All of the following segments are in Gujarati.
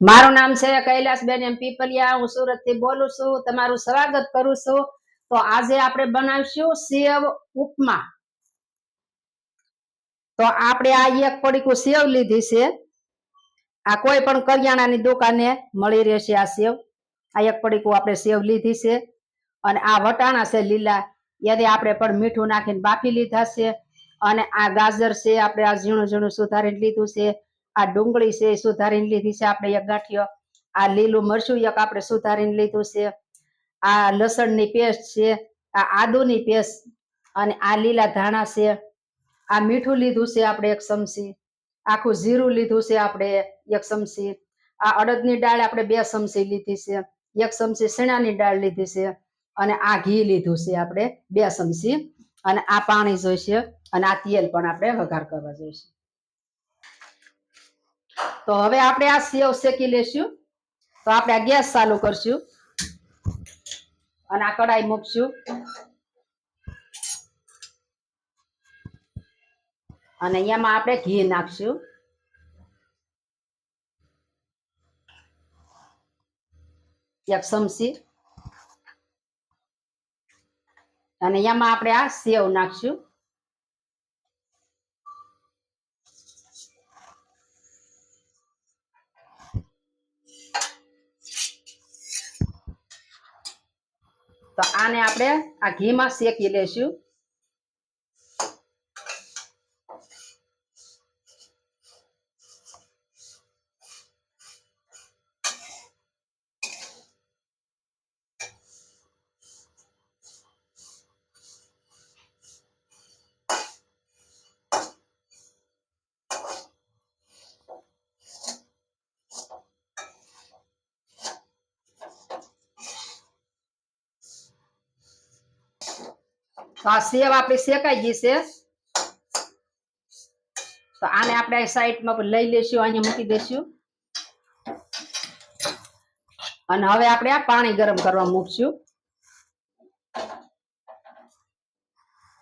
મારું નામ છે કૈલાસબેન એમ પીપલિયા. હું સુરતથી બોલું છું. તમારું સ્વાગત કરું છું. તો આજે આપણે બનાવીશું સેવ ઉપમા. તો આપણે આ એક પડીકું સેવ લીધી છે. આ કોઈ પણ કરિયાણાની દુકાને મળી રહેશે આ સેવ. આ એક પડીકું આપણે સેવ લીધી છે. અને આ વટાણા છે લીલા. એને આપણે પણ મીઠું નાખીને બાફી લીધા છે. અને આ ગાજર છે આપણે આ ઝીણું ઝીણું સુધારીને લીધું છે. આ ડુંગળી છે એ સુધારીને લીધી છે આપણે એક ગાંઠિયો. આ લીલું મરચું એક આપણે સુધારીને લીધું છે. આ લસણની પેસ્ટ છે, આ આદુની પેસ્ટ અને આ લીલા ધાણા છે. આ મીઠું લીધું છે આપણે એક ચમચી. આખું જીરું લીધું છે આપણે એક ચમચી. આ અડદની દાળ આપણે બે ચમચી લીધી છે. એક ચમચી શેણાની દાળ લીધી છે અને આ ઘી લીધું છે આપણે બે ચમચી. અને આ પાણી જોઈશે અને આ તેલ પણ આપણે વઘાર કરવા જોઈશે. તો હવે આપણે આ સેવ શેકી લેશું. તો આપણે આ ગેસ ચાલુ કરશું. અને આ કડાઈ મૂકશું. અને એમાં આપણે ઘી નાખશું. એક ચમચી. અને એમાં આપણે આ સેવ નાખશું. તો આને આપણે આ ઘીમાં શેકી લેશું. તો આ સેવ આપણી શેકાઈ ગઈ તો આને આપણે સાઈડમાં લઈ લેશું અહીંયા મૂકી દેશું. અને હવે આપણે આ પાણી ગરમ કરવા મૂકશું.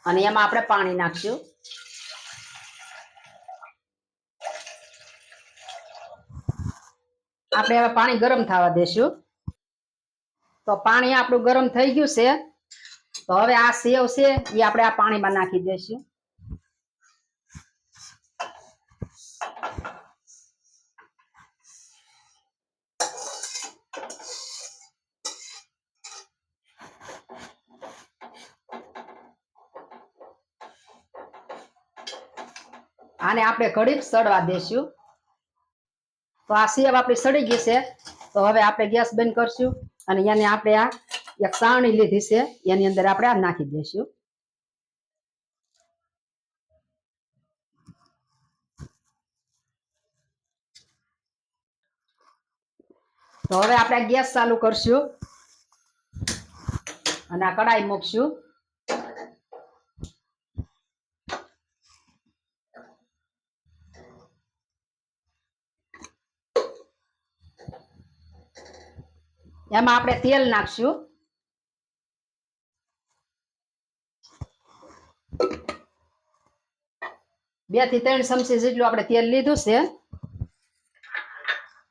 અને એમાં આપણે પાણી નાખશું. આપણે હવે પાણી ગરમ થવા દેશું. તો પાણી આપણું ગરમ થઈ ગયું છે. તો હવે આ સેવ છે એ આપણે આ પાણીમાં નાખી દઈશું. આને આપણે ઘડીક સડવા દેશું તો આ સેવ આપણી સડી ગઈ છે. તો હવે આપણે ગેસ બંધ કરશું. અને એને આપણે આ એક સાવણી લીધી છે, એની અંદર આપણે આ નાખી દઈશું. તો હવે આપણે ગેસ ચાલુ કરશું અને આ કડાઈ મૂકશું. એમાં આપણે તેલ નાખશું. બેથી ત્રણ ચમચી જેટલું આપણે તેલ લીધું છે.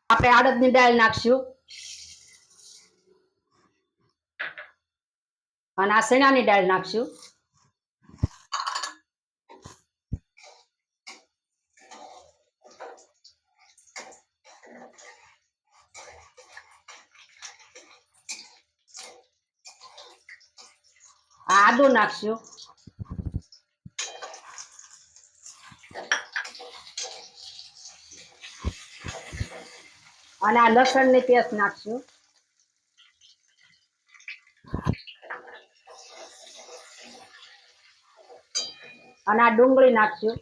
આપણે અડદની દાળ નાખશું. અને આ ચણાની દાળ નાખશું. આદુ નાખશું. અને આ લસણની પેસ્ટ નાખશું. અને આ ડુંગળી નાખશું.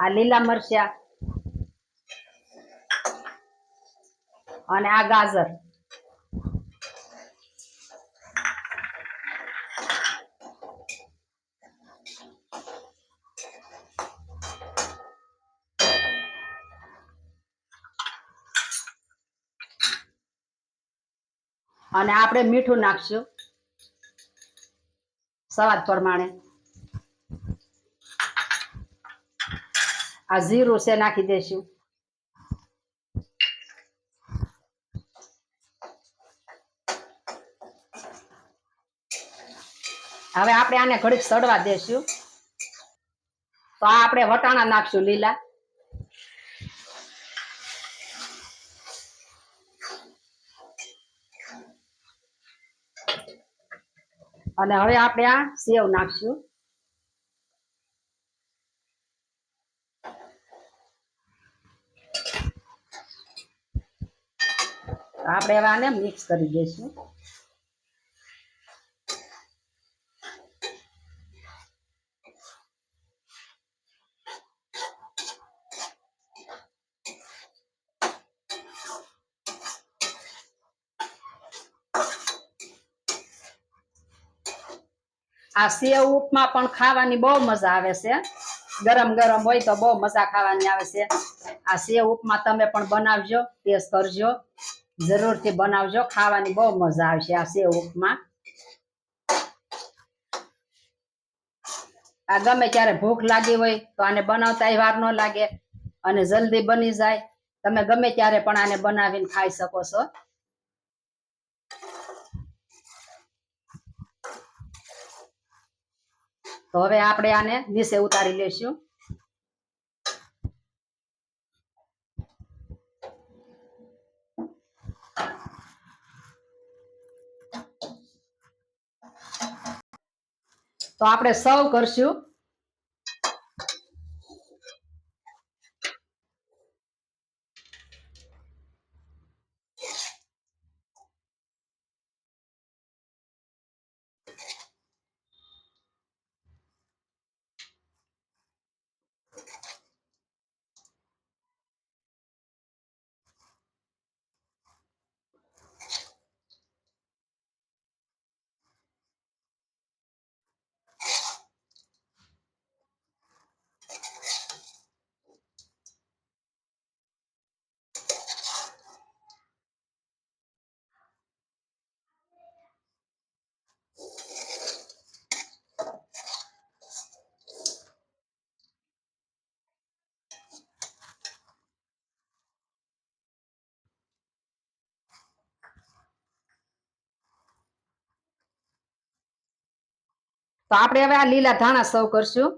આ લીલા મરચા. અને આ ગાજર. અને આપણે મીઠું નાખશું. સ્વાદ પ્રમાણે. આ જીરું છે નાખી દેશું હવે આપણે આને ઘડીક સડવા દેશું તો આ આપણે વટાણા નાખશું લીલા. અને હવે આપણે આ સેવ નાખશું. આપણે હવે આને મિક્સ કરી દઈશું. આ સેવ ઉપમા પણ ખાવાની બહુ મજા આવે છે. ગરમ ગરમ હોય તો બહુ મજા ખાવાની આવે છે. આ સેવ ઉપમા તમે પણ બનાવજો ટેસ્ટ કરજો. જરૂરથી બનાવજો, ખાવાની બહુ મજા આવશે આ સેવ ઉપમા. આ ગમે ત્યારે ભૂખ લાગી હોય તો આને બનાવતા વાર ન લાગે અને જલ્દી બની જાય. તમે ગમે ત્યારે પણ આને બનાવીને ખાઈ શકો છો. તો હવે આપણે આને નીચે ઉતારી લેશું. તો આપણે સૌ કરશું. તો આપણે હવે આ લીલા ધાણા સર્વ કરશું.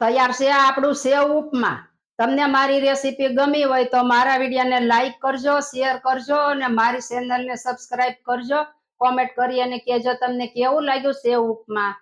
તૈયાર છે આપણું સેવ ઉપમા. તમને મારી રેસીપી ગમી હોય તો મારા વિડીયોને લાઈક કરજો શેર કરજો અને મારી ચેનલને સબસ્ક્રાઇબ કરજો. કોમેન્ટ કરી અને કહેજો તમને કેવું લાગ્યું સેવ ઉપમા.